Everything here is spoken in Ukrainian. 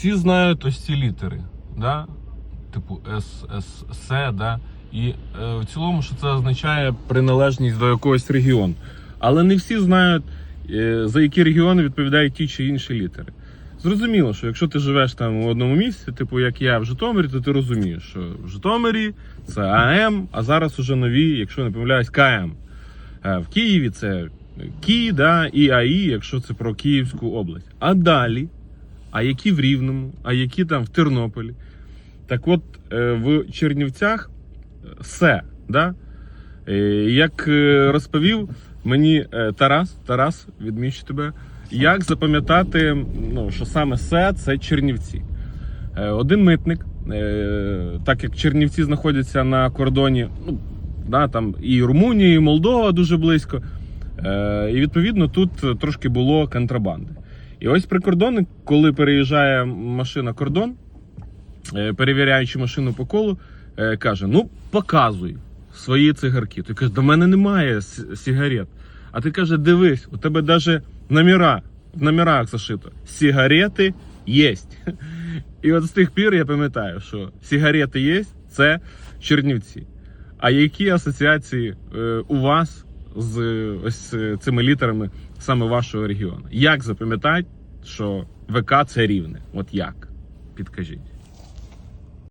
всі знають ось ці літери, да? типу С, С, С, да? і е, в цілому, що це означає приналежність до якогось регіону. Але не всі знають, е, за які регіони відповідають ті чи інші літери. Зрозуміло, що якщо ти живеш там у одному місці, типу як я в Житомирі, то ти розумієш, що в Житомирі це АМ, а зараз уже нові, якщо не помиляюсь, КМ. Е, В Києві це Кі, да, і АІ, якщо це про Київську область. А далі, а які в Рівному, а які там в Тернополі. Так от е, в Чернівцях е, все. Да? Е, Як розповів мені Тарас, Тарас, відмічу тебе, як запам'ятати, ну, що саме се це Чернівці. Один митник, так як Чернівці знаходяться на кордоні, ну, да, там і Румунія, і Молдова дуже близько. І відповідно тут трошки було контрабанди. І ось прикордонник, коли переїжджає машина кордон, е, перевіряючи машину по колу, е, каже: Ну, показуй свої цигарки. Ти каже, до мене немає сигарет. А ти каже, дивись, у тебе навіть номера, в номерах зашито. Сигарети є. І от з тих пір я пам'ятаю, що сигарети є, це Чернівці. А які асоціації е, у вас з ось цими літерами саме вашого регіону? Як запам'ятати, що ВК це рівне? От як? Підкажіть.